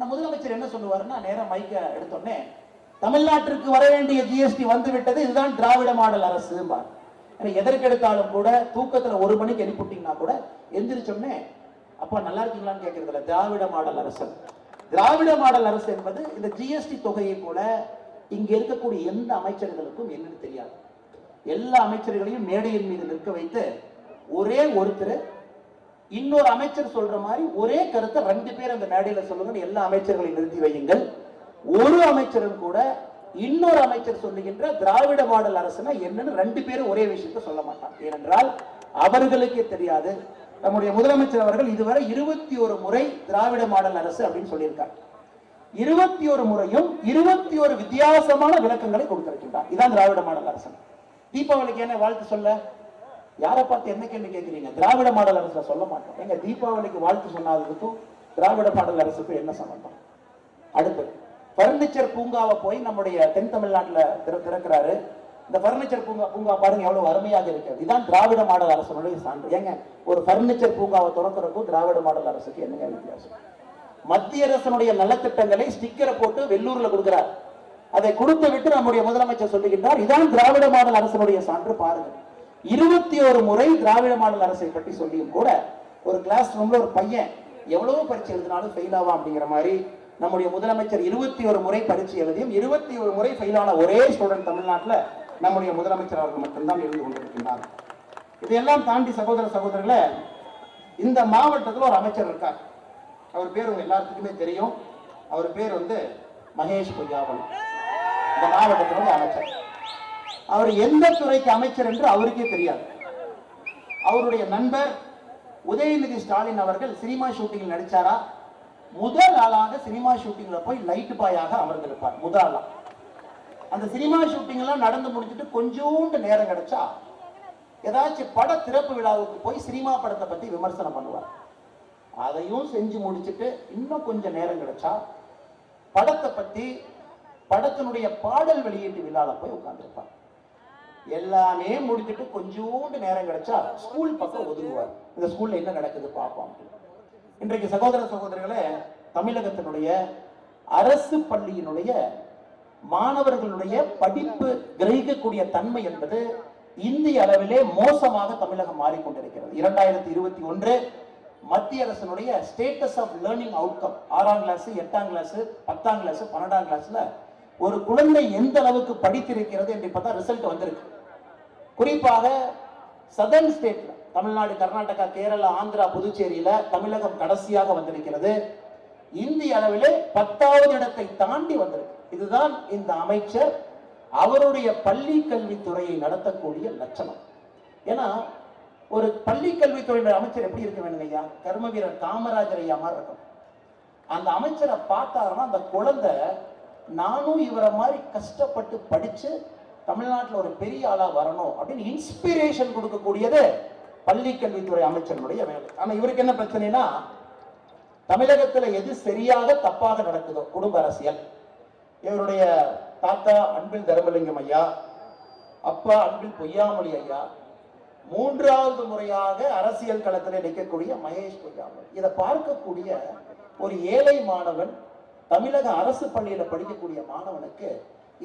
ஆனால் முதலமைச்சர் என்ன சொல்லுவாருன்னா நேரம் மைக்க எடுத்தோடனே தமிழ்நாட்டிற்கு வர வேண்டிய ஜிஎஸ்டி வந்து விட்டது இதுதான் திராவிட மாடல் அரசு ஏன்னா எதற்கெடுத்தாலும் கூட தூக்கத்தில் ஒரு மணிக்கு எழுப்பிட்டீங்கன்னா கூட எந்திரிச்சோடனே அப்பா நல்லா இருக்கீங்களான்னு கேட்கறது திராவிட மாடல் அரசு. திராவிட மாடல் அரசு என்பது இந்த ஜிஎஸ்டி தொகையை போல இங்க இருக்கக்கூடிய எந்த அமைச்சர்களுக்கும் என்னன்னு தெரியாது. எல்லா அமைச்சர்களையும் மேடையின் மீது நிற்க வைத்து ஒரே ஒருத்தர் இன்னொரு அமைச்சர் சொல்ற மாதிரி ஒரே கருத்தை ரெண்டு பேர் அந்த மேடையில சொல்லுங்க எல்லா அமைச்சர்களையும் நிறுத்தி வையுங்கள். ஒரு அமைச்சரும் கூட இன்னொரு அமைச்சர் சொல்லுகின்ற திராவிட மாடல் அரசுனா என்னன்னு ரெண்டு பேரும் ஒரே விஷயத்தை சொல்ல மாட்டான் ஏனென்றால் அவர்களுக்கே தெரியாது. நம்முடைய முதலமைச்சர் அவர்கள் இதுவரை இருபத்தி ஒரு முறை திராவிட மாடல் அரசு அப்படின்னு சொல்லியிருக்காங்க இருபத்தி ஒரு முறையும் இருபத்தி ஒரு வித்தியாசமான விளக்கங்களை கொடுத்திருக்கின்றார். இதான் திராவிட மாடல் அரசு. தீபாவளிக்கு என்ன வாழ்த்து சொல்ல? யாரை பார்த்து என்ன கேள்வி திராவிட மாடல் அரசை சொல்ல மாட்டோம். எங்க தீபாவளிக்கு வாழ்த்து சொன்னாததுக்கும் திராவிட மாடல் அரசுக்கும் என்ன சம்பந்தம்? அடுத்து பர்னிச்சர் பூங்காவை போய் நம்முடைய தென் தமிழ்நாட்டில் திற- திறக்கிறாரு. இந்த பர்னிச்சர் பூங்கா பூங்கா பாருங்க எவ்வளவு அருமையாக இருக்கு. இதுதான் திராவிட மாடல் அரசனுடைய சான்று. ஏங்க ஒரு பர்னிச்சர் பூங்காவை திறக்கிறக்கும் திராவிட மாடல் அரசுக்கு என்னங்க வித்தியாசம்? மத்திய அரசனுடைய நலத்திட்டங்களை ஸ்டிக்கரை போட்டு வெள்ளூர்ல கொடுக்கிறார். அதை கொடுத்து விட்டு நம்முடைய முதலமைச்சர் சொல்லுகின்றார் இதான் திராவிட மாடல் அரசனுடைய சான்று பாருங்க. இருபத்தி ஒரு முறை திராவிட மாடல் அரசை பற்றி சொல்லியும் கூட ஒரு கிளாஸ் ரூம்ல ஒரு பையன் எவ்வளவு பரீட்சை எழுதினாலும் ஃபெயில் ஆவா அப்படிங்கிற மாதிரி நம்முடைய முதலமைச்சர் இருபத்தி ஒரு முறை பரீட்சை எழுதியும் இருபத்தி ஒரு முறை ஃபெயில் ஆன ஒரே ஸ்டூடெண்ட் தமிழ்நாட்டில் நம்முடைய முதலமைச்சர் அவர்கள் மட்டும்தான் இருந்து கொண்டிருக்கின்றார். இதையெல்லாம் தாண்டி சகோதர சகோதரர்களை இந்த மாவட்டத்தில் ஒரு அமைச்சர் இருக்கார். அவர் பேர் உங்க எல்லாத்துக்குமே தெரியும். அவர் பேர் வந்து மகேஷ் பொய்யாவன் இந்த மாவட்டத்தினுடைய அமைச்சர். அவர் எந்த துறைக்கு அமைச்சர் என்று அவருக்கே தெரியாது. அவருடைய நண்பர் உதயநிதி ஸ்டாலின் அவர்கள் சினிமா ஷூட்டிங்கில் நடிச்சாரா? முதல் ஆளாக சினிமா ஷூட்டிங்ல போய் லைட் பாயாக அமர்ந்திருப்பார் முதல் ஆளா. அந்த சினிமா ஷூட்டிங் எல்லாம் நடந்து முடிஞ்சிட்டு கொஞ்சோண்டு நேரம் கிடைச்சா ஏதாச்சும் பட திறப்பு விழாவுக்கு போய் சினிமா படத்தை பத்தி விமர்சனம் பண்ணுவார். அதையும் செஞ்சு முடிச்சிட்டு இன்னும் கொஞ்சம் நேரம் கிடைச்சா படத்தை பத்தி படத்தினுடைய பாடல் வெளியீட்டு விழால போய் உட்கார்ந்துருப்பார். எல்லாமே முடிச்சுட்டு கொஞ்சோண்டு நேரம் கிடைச்சா ஸ்கூல் பக்கம் ஒதுங்குவார். இந்த ஸ்கூல்ல என்ன நடக்குது பார்ப்போம் இன்றைக்கு சகோதர சகோதரிகளே தமிழகத்தினுடைய அரசு பள்ளியினுடைய மாணவர்களுடைய படிப்பு கிரகிக்கக்கூடிய தன்மை என்பது இந்திய அளவிலே மோசமாக தமிழகம் மாறிக்கொண்டிருக்கிறது. இரண்டாயிரத்தி இருபத்தி ஒன்று மத்திய அரசினுடைய ஸ்டேட்டஸ் ஆஃப் லேர்னிங் அவுட்கம் ஆறாம் கிளாஸ் எட்டாம் கிளாஸ் பத்தாம் கிளாஸ் பன்னெண்டாம் கிளாஸ்ல ஒரு குழந்தை எந்த அளவுக்கு படித்திருக்கிறது என்று பார்த்தா ரிசல்ட் வந்திருக்கு. குறிப்பாக சதர்ன் ஸ்டேட்ல தமிழ்நாடு கர்நாடகா கேரளா ஆந்திரா புதுச்சேரியில தமிழகம் கடைசியாக வந்திருக்கிறது. இந்திய அளவிலே பத்தாவது இடத்தை தாண்டி வந்திருக்கு. இதுதான் இந்த அமைச்சர் அவருடைய பள்ளி கல்வித்துறையை நடத்தக்கூடிய லட்சணம். ஏன்னா ஒரு பள்ளி கல்வித்துறையினுடைய அமைச்சர் எப்படி இருக்க வேணுங்க ஐயா? கர்ம வீரர் காமராஜர் ஐயா மாதிரி இருக்கும். அந்த அமைச்சரை பார்த்தாருன்னா அந்த குழந்தை நானும் இவரை மாதிரி கஷ்டப்பட்டு படிச்சு தமிழ்நாட்டில் ஒரு பெரிய ஆளா வரணும் அப்படின்னு இன்ஸ்பிரேஷன் கொடுக்கக்கூடியது பள்ளி கல்வித்துறை அமைச்சர்களுடைய வேலை. ஆனா இவருக்கு என்ன பிரச்சனைனா தமிழகத்துல எது சரியாக தப்பாக நடக்குதோ குடும்ப அரசியல். இவருடைய தாத்தா அன்பில் தர்மலிங்கம் ஐயா அப்பா அன்பில் பொய்யாமொழி ஐயா மூன்றாவது முறையாக அரசியல் களத்தில் நிற்கக்கூடிய மகேஷ் பொய்யாமொழி. இதை பார்க்கக்கூடிய ஒரு ஏழை மாணவன் தமிழக அரசு பள்ளியில படிக்கக்கூடிய மாணவனுக்கு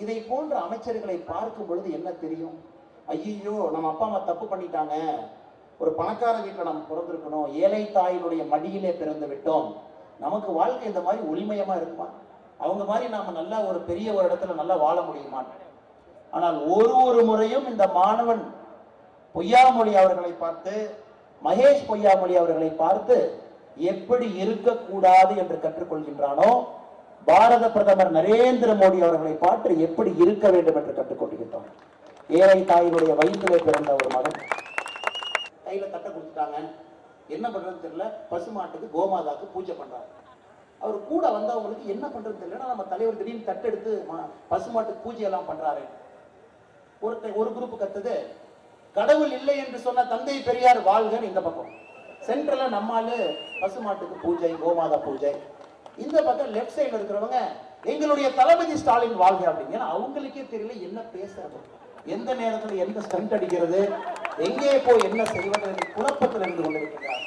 இதை போன்ற அமைச்சர்களை பார்க்கும் பொழுது என்ன தெரியும்? ஐயோ நம்ம அப்பா அம்மா தப்பு பண்ணிட்டாங்க. ஒரு பணக்கார வீட்டில் நம்ம பிறந்திருக்கணும். ஏழை தாயினுடைய மடியிலே பிறந்து விட்டோம். நமக்கு வாழ்க்கை இந்த மாதிரி ஒளிமயமா இருக்குமா? அவங்க மாதிரி நாம நல்லா ஒரு பெரிய ஒரு இடத்துல நல்லா வாழ முடியுமா? ஆனால் ஒரு ஒரு முறையும் இந்த மாணவன் பொய்யாமொழி அவர்களை பார்த்து மகேஷ் பொய்யாமொழி அவர்களை பார்த்து எப்படி இருக்கக்கூடாது என்று கற்றுக்கொள்கின்றானோ பாரத பிரதமர் நரேந்திர மோடி அவர்களை பார்த்து எப்படி இருக்க வேண்டும் என்று கற்றுக்கொள்கின்றோம் ஏழை தாயினுடைய வயிற்றிலே பிறந்த ஒரு மகன். கையில தட்டை கொடுத்துட்டாங்க. என்ன பண்றதுன்னு தெரியல. பசுமாட்டுக்கு கோமாதாக்கு பூஜை பண்றாங்க அவர் கூட வந்தவங்களுக்கு என்ன பண்றது தெரியல நம்ம தலைவர் திடீர்னு தட்டெடுத்து பசுமாட்டுக்கு பூஜை எல்லாம் பண்றாரு. ஒருத்த ஒரு குரூப் கத்துது. கடவுள் இல்லை என்று சொன்ன தந்தை பெரியார் வாழ்கன்னு இந்த பக்கம். சென்ட்ரல நம்மாலு பசுமாட்டுக்கு பூஜை கோமாதா பூஜை. இந்த பக்கம் லெஃப்ட் சைடில் இருக்கிறவங்க எங்களுடைய தளபதி ஸ்டாலின் வாழ்க அப்படின்னு. அவங்களுக்கே தெரியல என்ன பேசுறது. எந்த நேரத்தில் எந்த ஸ்டண்ட் அடிக்கிறது எங்கே போய் என்ன செய்வது என்று குழப்பத்தில் இருந்து கொண்டிருக்கிறார்.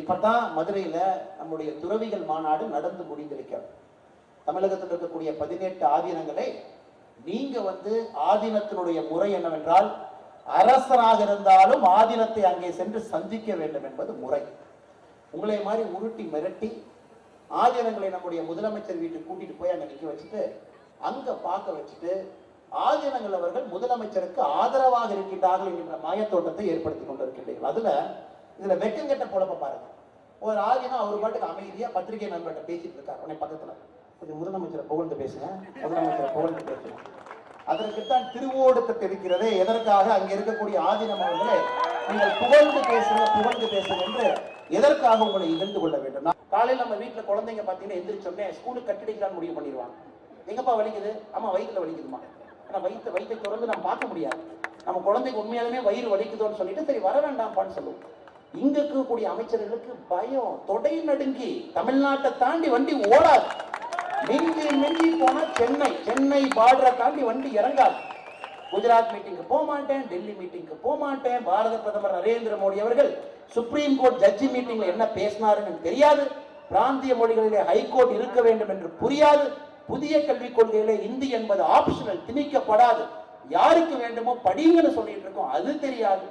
இப்பதான் மதுரையில நம்முடைய துறவிகள் மாநாடு நடந்து முடிந்திருக்கிறது. தமிழகத்தில் இருக்கக்கூடிய பதினெட்டு ஆதீனங்களை நீங்க வந்து ஆதீனத்தினுடைய முறை என்னவென்றால் அரசராக இருந்தாலும் ஆதீனத்தை அங்கே சென்று சந்திக்க வேண்டும் என்பது முறை. உங்களை மாதிரி உருட்டி மிரட்டி ஆதீனங்களை நம்முடைய முதலமைச்சர் வீட்டுக்கு கூட்டிட்டு போய் அங்க நிக்க வச்சுட்டு அங்க பார்க்க வச்சுட்டு ஆதினங்கள் அவர்கள் முதலமைச்சருக்கு ஆதரவாக இருக்கின்றார்கள் என்கின்ற மாயத்தோட்டத்தை ஏற்படுத்தி கொண்டிருக்கின்றீர்கள். அதுல இதுல வெக்கங்கெட்ட பொழப்ப பாருங்க. ஒரு ஆதீனம் அவர் பாட்டுக்கு அமைதியா பத்திரிகை நண்பர்கிட்ட பேசிட்டு இருக்காரு உடனே பக்கத்துல. கொஞ்சம் முதலமைச்சரை புகழ்ந்து பேசுங்க. முதலமைச்சரை புகழ்ந்து பேசுங்க. அதற்குத்தான் திருவோடுத்தட்டு இருக்கிறதே எதற்காக அங்க இருக்கக்கூடிய ஆதீனம் அவர்களே நீங்கள் புகழ்ந்து பேசுங்க புகழ்ந்து பேசுங்க என்று எதற்காக உங்களை இகழ்ந்து கொள்ள வேண்டும்? காலையில் நம்ம வீட்டில் குழந்தைங்க பார்த்தீங்கன்னா எந்திரிச்சோடனே ஸ்கூலுக்கு கட்டிடிக்கலாம்னு முடிவு பண்ணிடுவாங்க. எங்கப்பா வலிக்குது? ஆமாம் வயிற்றுல வலிக்குதுமா ஆனால் வயிற்று வயிற்றை திறந்து நம்ம பார்க்க முடியாது. நம்ம குழந்தைக்கு உண்மையாலுமே வயிறு வலிக்குதோன்னு சொல்லிட்டு சரி வர வேண்டாம்ப்பான்னு சொல்லுவோம். இங்க இருக்கக்கூடிய அமைச்சர்களுக்கு பயம். தொடை நடுங்கி தமிழ்நாட்டை தாண்டி வண்டி ஓடாது. மிஞ்சி மிஞ்சி போனா சென்னை சென்னை பார்டரை தாண்டி வண்டி இறங்காது. குஜராத் மீட்டிங்க்கு போக மாட்டேன் டெல்லி மீட்டிங்க்கு போக மாட்டேன். பாரத பிரதமர் நரேந்திர மோடி அவர்கள் சுப்ரீம் கோர்ட் ஜட்ஜி மீட்டிங்ல என்ன பேசினாருன்னு தெரியாது. பிராந்திய மொழிகளிலே ஹைகோர்ட் இருக்க வேண்டும் என்று புரியாது. புதிய கல்விக் கொள்கையிலே இந்தி என்பது ஆப்ஷனல் திணிக்கப்படாது. யாருக்கு வேண்டுமோ படிங்கன்னு சொல்லிட்டு இருக்கோம். அது தெரியாது.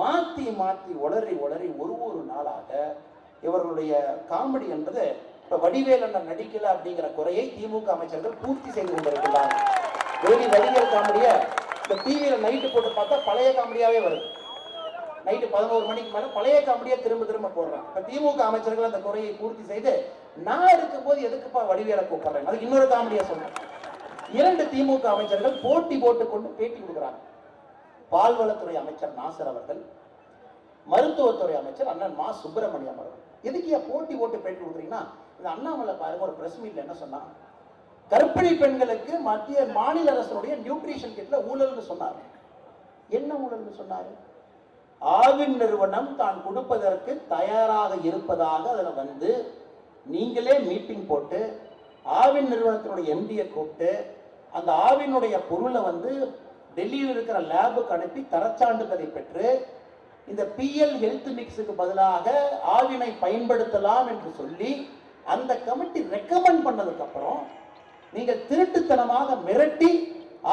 மாத்தி மாத்தி உளறி உளறி ஒரு ஒரு நாளாக இவர்களுடைய காமெடி என்பது இப்ப வடிவேல் அண்ணன் நடிக்கல அப்படிங்கிற குறையை திமுக அமைச்சர்கள் பூர்த்தி செய்து கொண்டிருக்கிறார்கள் டெய்லி வடிவேல் காமெடியை இந்த டிவியில நைட்டு போட்டு பார்த்தா பழைய காமெடியாவே வருது. நைட்டு பதினோரு மணிக்கு மேலே பழைய காமெடியா திரும்ப திரும்ப போடுறான். இப்போ திமுக அமைச்சர்கள் அந்த குறையை பூர்த்தி செய்து நான் இருக்கும்போது எதுக்குப்பா வடிவேலை கூப்பிடுறேன் அதுக்கு இன்னொரு காமெடியா சொல்றேன். இரண்டு திமுக அமைச்சர்கள் போட்டி போட்டுக் கொண்டு பேட்டி கொடுக்குறாங்க. பால்வளத்துறை அமைச்சர் நாசர் அவர்கள் மருத்துவத்துறை அமைச்சர் அண்ணன் மா சுப்பிரமணியம் அவர்கள். எதுக்கு ஏன் போட்டி போட்டு பேட்டி கொடுக்குறீங்கன்னா இந்த அண்ணாமலை பாருங்க ஒரு பிரஸ் மீட்ல என்ன சொன்னாங்க? கர்ப்பிணி பெண்களுக்கு மத்திய மாநில அரசுடைய நியூட்ரிஷன் கிட்ல ஊழல்னு சொன்னார். என்ன ஊழல்னு சொன்னாரு? ஆவின் நிறுவனம் தான் கொடுப்பதற்கு தயாராக இருப்பதாக அதில் வந்து நீங்களே மீட்டிங் போட்டு ஆவின் நிறுவனத்தினுடைய எம்டியை கூப்பிட்டு அந்த ஆவினுடைய பொருளை வந்து டெல்லியில் இருக்கிற லேபுக்கு அனுப்பி தரச்சான்றிதழை பெற்று இந்த பிஎல் ஹெல்த் மிக்ஸுக்கு பதிலாக ஆவினை பயன்படுத்தலாம் என்று சொல்லி அந்த கமிட்டி ரெக்கமெண்ட் பண்ணதுக்கப்புறம் நீங்கள் திருட்டுத்தனமாக மிரட்டி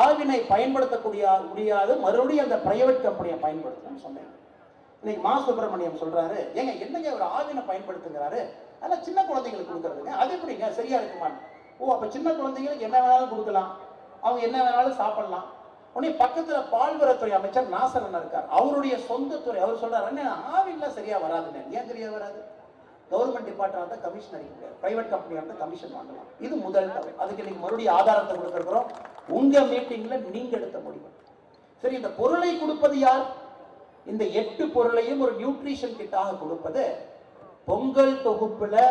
ஆவினை பயன்படுத்தக்கூடிய முடியாது. மறுபடியும் அந்த பிரைவேட் கம்பெனியை பயன்படுத்தணும்னு சொன்னேன். இன்னைக்கு மா சுப்பிரமணியம் சொல்றாரு ஏங்க என்னங்க ஒரு ஆவினை பயன்படுத்துங்கிறாரு அதெல்லாம் சின்ன குழந்தைங்களுக்கு கொடுக்குறதுங்க. அது எப்படிங்க? சரியா இருக்குமான்னு. ஓ அப்ப சின்ன குழந்தைங்களுக்கு என்ன வேணாலும் கொடுக்கலாம். அவங்க என்ன வேணாலும் சாப்பிடலாம். உடனே பக்கத்துல பால்வரத்துறை அமைச்சர் நாசரன் இருக்கார். அவருடைய சொந்த துறை அவர் சொல்றாரு ஆவின்லாம் சரியா வராதுன்னு ஏன் சரியா வராது? கவர்மெண்ட் டிபார்ட்மெண்ட் தான் கமிஷன் அடிக்க முடியாது பிரைவேட் கம்பெனியாக கமிஷன் வாங்கலாம். இது முதல் அதுக்கு இன்னைக்கு மறுபடியும் ஆதாரத்தை கொடுத்துருக்குறோம். உங்க மீட்டிங்ல நீங்க எடுத்த முடிவு. சரி இந்த பொருளை கொடுப்பது யார்? இந்த எட்டு பொருளையும் ஒரு நியூட்ரிஷன் கிட்டாக கொடுப்பது பொங்கல் தொகுப்புல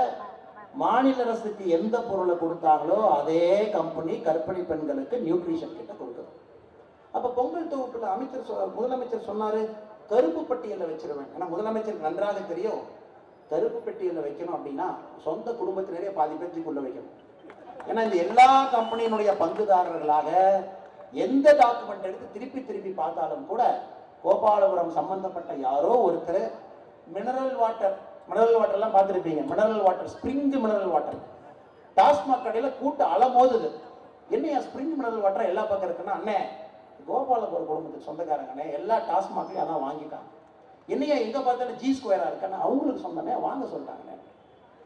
மாநில அரசுக்கு எந்த பொருளை கொடுத்தாங்களோ அதே கம்பெனி கர்ப்பிணி பெண்களுக்கு நியூட்ரிஷன் கிட்ட கொடுக்குது. அப்ப பொங்கல் தொகுப்புல அமைச்சர் சொ- முதலமைச்சர் சொன்னாரு கருப்பு பட்டியல்ல வச்சிருவேன். ஏன்னா முதலமைச்சர் நன்றாக தெரியும் கருப்பு பெட்டியில் வைக்கணும் அப்படின்னா சொந்த குடும்பத்தினரே பாதி பேர்த்துக்குள்ள வைக்கணும். ஏன்னா இந்த எல்லா கம்பெனியினுடைய பங்குதாரர்களாக எந்த டாக்குமெண்ட் எடுத்து திருப்பி திருப்பி பார்த்தாலும் கூட கோபாலபுரம் சம்பந்தப்பட்ட யாரோ ஒருத்தர் மினரல் வாட்டர் மினரல் வாட்டர்லாம் பார்த்துருப்பீங்க. Mineral water spring mineral water TASMAC கடையில் கூட்டு அலமோதுது என்னையா ஸ்ப்ரிங் மினரல் வாட்டர் எல்லா பக்கம் இருக்குன்னா அண்ணே கோபாலபுரம் குடும்பத்துக்கு சொந்தக்காரங்கண்ணே எல்லா டாஸ்மாக்லையும் அதான் வாங்கிட்டாங்க. என்னையா எங்கே பார்த்தாலும் ஜி ஸ்கொயராக இருக்கான்னு அவங்களுக்கு சொந்தமே வாங்க சொல்லிட்டாங்கண்ணே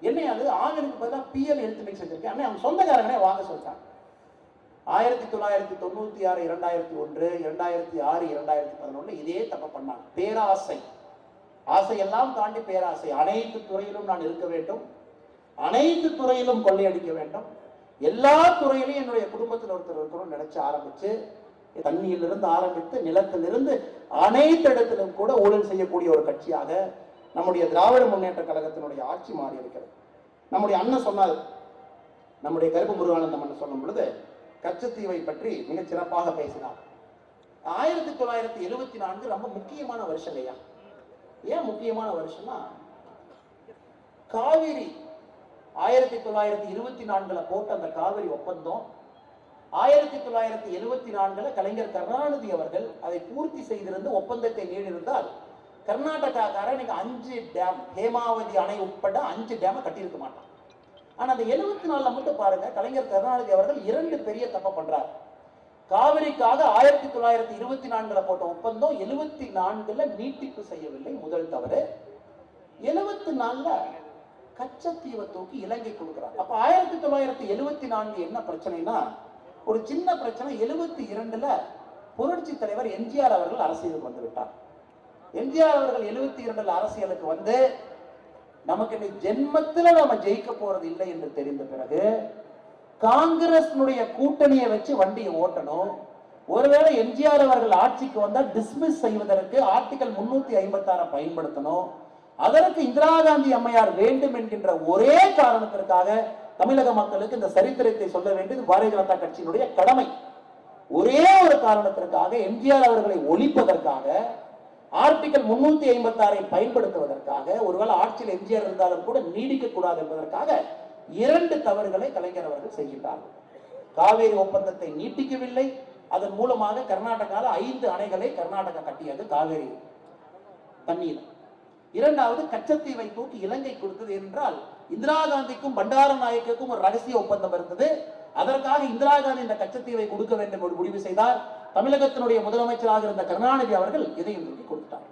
என்னையா அது? ஆகனுக்கு பதிலாக பிஎல் எழுத்து மிக்ஸ் வச்சிருக்கேன் அண்ணே அவங்க சொந்தக்காரங்கனே வாங்க சொல்லிட்டாங்க ஆயிரத்தி தொள்ளாயிரத்தி தொண்ணூத்தி ஆறு இரண்டாயிரத்தி ஒன்று இரண்டாயிரத்தி ஆறு இரண்டாயிரத்தி பதினொன்று இதே தப்ப பண்ணாங்க. பேராசை. ஆசையெல்லாம் தாண்டி பேராசை. அனைத்து துறையிலும் நான் இருக்க வேண்டும். அனைத்து துறையிலும் கொள்ளையடிக்க வேண்டும். எல்லா துறையிலும் என்னுடைய குடும்பத்தில் ஒருத்தர் இருக்கணும்னு நினைச்சு ஆரம்பிச்சு தண்ணியிலிருந்து ஆரம்பித்து நிலத்திலிருந்து அனைத்து இடத்திலும் கூட ஊழல் செய்யக்கூடிய ஒரு கட்சியாக நம்முடைய திராவிட முன்னேற்ற கழகத்தினுடைய ஆட்சி மாறி இருக்கிறது. நம்முடைய அண்ணன் சொன்னார் நம்முடைய கருப்பு முருகானந்தம் அண்ணன் சொல்லும் பொழுது கச்சத்தீவை பற்றி மிகச் சிறப்பாக பேசினார். ஆயிரத்தி தொள்ளாயிரத்தி எழுபத்தி நான்கு ரொம்ப முக்கியமான வருஷம் ஐயா. ஏன் முக்கியமான வருஷம்னா காவிரி ஆயிரத்தி தொள்ளாயிரத்தி இருபத்தி நான்குல போட்ட அந்த காவிரி ஒப்பந்தம் ஆயிரத்தி தொள்ளாயிரத்தி எழுபத்தி நான்குல கலைஞர் கருணாநிதி அவர்கள் அதை பூர்த்தி செய்திருந்து ஒப்பந்தத்தை நீடிருந்தால் கர்நாடகாக்காரன் இன்னைக்கு அஞ்சு டேம் ஹேமாவதி அணை உட்பட அஞ்சு டேமை கட்டியிருக்க மாட்டான். ஆனால் அந்த எழுபத்தி நாலில் மட்டும் பாருங்க கலைஞர் கருணாநிதி அவர்கள் இரண்டு பெரிய தப்பை பண்றார். காவிரிக்காக ஆயிரத்தி தொள்ளாயிரத்தி இருபத்தி நான்குல போட்ட ஒப்பந்தம் எழுபத்தி நான்குல நீட்டிப்பு செய்யவில்லை முதல் தவறு. எழுபத்தி நாலுல கச்சத்தீவை தூக்கி இலங்கை கொடுக்குறாங்க அப்ப ஆயிரத்தி தொள்ளாயிரத்தி எழுபத்தி நான்கு என்ன பிரச்சனைனா ஒரு சின்ன பிரச்சனை எழுபத்தி இரண்டுல புரட்சி தலைவர் எம்ஜிஆர் அவர்கள் அரசியலுக்கு வந்து விட்டார் எம்ஜிஆர் அவர்கள் எழுபத்தி இரண்டுல அரசியலுக்கு வந்து நமக்கு இந்த ஜென்மத்தில் நம்ம ஜெயிக்க போறது இல்லை என்று தெரிந்த பிறகு காங்கிரஸ்னுடைய கூட்டணியை வச்சு வண்டியை ஓட்டணும். ஒருவேளை எம்ஜிஆர் அவர்கள் ஆட்சிக்கு வந்தால் டிஸ்மிஸ் செய்வதற்கு ஆர்டிகல் முன்னூத்தி ஐம்பத்தாறை பயன்படுத்தணும். அதற்கு இந்திரா காந்தி அம்மையார் வேண்டும் என்கின்ற ஒரே காரணத்திற்காக தமிழக மக்களுக்கு இந்த சரித்திரத்தை சொல்ல வேண்டியது பாரதிய ஜனதா கட்சியினுடைய கடமை. ஒரே ஒரு காரணத்திற்காக எம்ஜிஆர் அவர்களை ஒழிப்பதற்காக ஆர்டிகல் முன்னூத்தி ஐம்பத்தாறை பயன்படுத்துவதற்காக ஒருவேளை ஆட்சியில் எம்ஜிஆர் இருந்தாலும் கூட நீடிக்க கூடாது என்பதற்காக இரண்டு தவறுகளை கலைஞர் அவர்கள் செய்கின்றார்கள். காவேரி ஒப்பந்தத்தை நீட்டிக்கவில்லை. அதன் மூலமாக கர்நாடகாவில் ஐந்து அணைகளை கர்நாடகா கட்டியது காவேரி தண்ணீர். இரண்டாவது கச்சத்தீவை தூக்கி இலங்கை கொடுத்தது என்றால் இந்திரா காந்திக்கும் பண்டார நாயக்குக்கும் ஒரு ரகசிய ஒப்பந்தம் இருந்தது. அதற்காக இந்திரா காந்தி இந்த கச்சத்தீவை கொடுக்க வேண்டும் என்று முடிவு செய்தார். தமிழகத்தினுடைய முதலமைச்சராக இருந்த கருணாநிதி அவர்கள் இதையும் தூக்கி கொடுத்தார்